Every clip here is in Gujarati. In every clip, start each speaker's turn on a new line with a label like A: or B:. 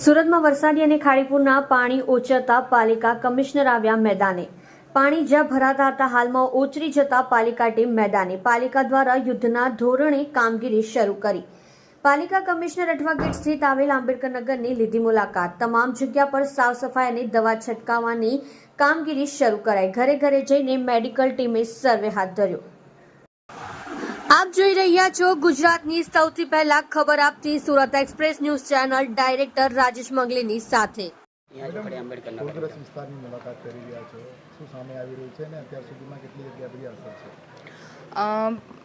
A: સુરતમાં વરસાદી અને ખાડીપુરના પાણી ઓચરતા પાલિકા કમિશનર આવ્યા મેદાને. પાણી જ્યાં ભરાતા હતા, હાલમાં ઓચરી જતા પાલિકા ટીમ મેદાને. પાલિકા દ્વારા યુદ્ધના ધોરણે કામગીરી શરૂ કરી. પાલિકા કમિશનર અઠવા ગેટ સ્થિત આવેલ આંબેડકર નગરની લીધી મુલાકાત. તમામ જગ્યા પર સાફ સફાઈ અને દવા છંટકાવવાની કામગીરી શરૂ કરાઈ. ઘરે ઘરે જઈને મેડિકલ ટીમે સર્વે હાથ ધર્યો. આપ જોઈ રહ્યા છો ગુજરાતની સૌથી પહેલા ખબર આપતી Surat express news channel director Rajesh મંગલીની સાથે.
B: વિસ્તારની મુલાકાત કરી રહ્યા છો. શું સામે આવી રહ્યું છે અને અત્યાર સુધીમાં કેટલી જગ્યા બધી અસર છે?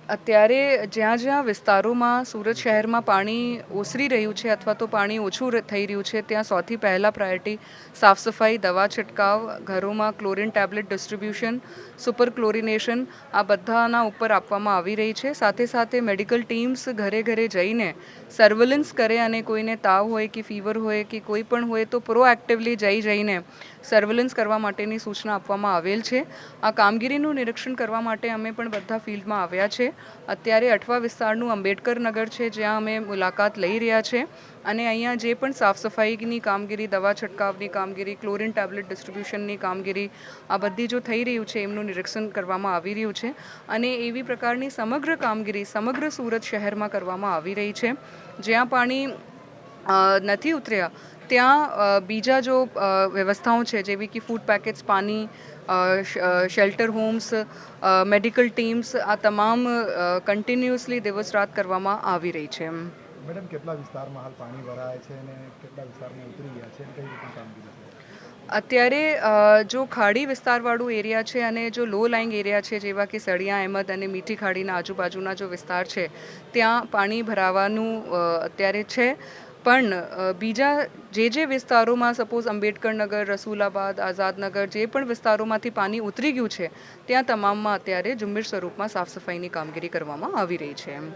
C: અત્યારે જ્યાં જ્યાં વિસ્તારોમાં સુરત શહેરમાં પાણી ઓસરી રહ્યું છે અથવા તો પાણી ઓછું થઈ રહ્યું છે, ત્યાં સૌથી પહેલાં પ્રાયોરિટી સાફ સફાઈ, દવા છંટકાવ, ઘરોમાં chlorine tablet distribution super chlorination આ બધાના ઉપર આપવામાં આવી રહી છે. સાથે સાથે મેડિકલ ટીમ્સ ઘરે ઘરે જઈને સર્વેલન્સ કરે અને કોઈને તાવ હોય કે ફીવર હોય કે કોઈ પણ હોય તો પ્રોએક્ટિવલી જઈ જઈને સર્વેલન્સ કરવા માટેની સૂચના આપવામાં આવેલ છે. આ કામગીરીનું નિરીક્ષણ કરવા માટે અમે પણ બધા ફિલ્ડમાં આવ્યા છે. અત્યારે અઠવા વિસ્તારનું આંબેડકર નગર છે, જ્યાં અમે મુલાકાત લઈ રહ્યા છે. અને અહીંયા જે પણ સાફ સફાઈની કામગીરી, દવા છંટકાવની કામગીરી, ક્લોરિન ટેબ્લેટ ડિસ્ટ્રીબ્યુશનની કામગીરી, આ બધી જો થઈ રહ્યું છે, એમનું નિરીક્ષણ કરવામાં આવી રહ્યું છે. અને એવી પ્રકારની સમગ્ર કામગીરી, સમગ્ર સુરત શહેરમાં કરવામાં આવી રહી છે. જ્યાં પાણી નથી ઉતર્યા ત્યાં બીજા જો વ્યવસ્થાઓ છે જેવી કે ફૂડ પેકેટ્સ પાણી શેલ્ટર હોમ્સ મેડિકલ ટીમ્સ આ તમામ કન્ટિન્યુઅસલી દિવસ રાત કરવામાં આવી રહી છે
B: મેડમ કેટલા વિસ્તારમાં હાલ પાણી ભરાય છે અને કેટલા વિસ્તારમાં ઉતરી ગયા છે? કઈ રીતે કામગીરી છે?
C: અત્યારે જો ખાડી વિસ્તારવાળું એરિયા છે અને જો લો લાઇંગ એરિયા છે જેવા કે સળિયા અહેમદ અને મીઠી ખાડીના આજુબાજુના જો વિસ્તાર છે ત્યાં પાણી ભરાવાનું અત્યારે છે. પણ બીજા જે જે વિસ્તારોમાં સપોઝ અંબેડકરનગર રસુલાબાદ આઝાદનગર જે પણ વિસ્તારોમાંથી પાણી ઉતરી ગયું છે, ત્યાં તમામમાં અત્યારે ઝુંબેશ સ્વરૂપમાં સાફ સફાઈની કામગીરી કરવામાં આવી રહી છે એમ.